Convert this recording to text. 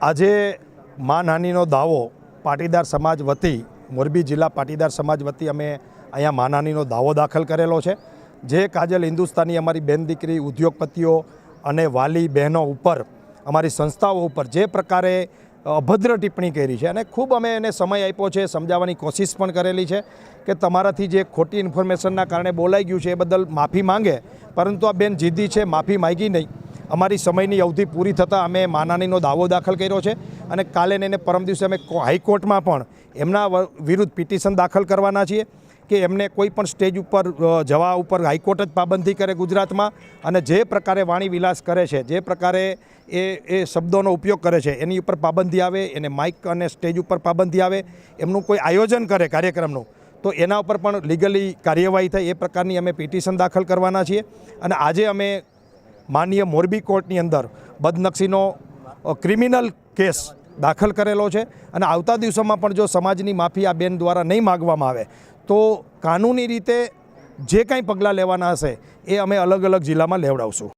આજે માનહાનિનો દાવો પાટીદાર સમાજ વતી, મોરબી જિલ્લા પાટીદાર સમાજ વતી અમે અહીંયા માનહાનિનો દાવો દાખલ કરેલો છે. જે કાજલ હિન્દુસ્તાની અમારી બેન દીકરી, ઉદ્યોગપતિઓ અને વાલી બહેનો ઉપર, અમારી સંસ્થાઓ ઉપર જે પ્રકારે અભદ્ર ટિપ્પણી કરી છે અને ખૂબ અમે એને સમય આપ્યો છે, સમજાવવાની કોશિશ પણ કરેલી છે કે તમારાથી જે ખોટી ઇન્ફોર્મેશનના કારણે બોલાઈ ગયું છે એ બદલ માફી માંગે, પરંતુ આ બેન જીદી છે, માફી માંગી નહીં. અમારી સમયની અવધિ પૂરી થતાં અમે માનાનીનો દાવો દાખલ કર્યો છે અને કાલે એને પરમ દિવસે અમે હાઈકોર્ટમાં પણ એમના વિરુદ્ધ પિટિશન દાખલ કરવાના છીએ કે એમને કોઈ પણ સ્ટેજ ઉપર જવા ઉપર હાઈકોર્ટ જ પાબંદી કરે ગુજરાતમાં અને જે પ્રકારે વાણી વિલાસ કરે છે, જે પ્રકારે એ એ શબ્દોનો ઉપયોગ કરે છે, એની ઉપર પાબંદી આવે, એને માઇક અને સ્ટેજ ઉપર પાબંદી આવે, એમનું કોઈ આયોજન કરે કાર્યક્રમનું, તો એના ઉપર પણ લીગલી કાર્યવાહી થાય એ પ્રકારની અમે પિટિશન દાખલ કરવાના છીએ અને આજે અમે માનનીય મોરબી કોર્ટની અંદર બદનક્ષીનો ક્રિમિનલ કેસ દાખલ કરેલો છે અને આવતા દિવસોમાં પણ જો સમાજની માફી આ બેન દ્વારા નહીં માગવામાં આવે, તો કાનૂની રીતે જે કાંઈ પગલાં લેવાના હશે એ અમે અલગ અલગ જિલ્લામાં લેવડાવશું.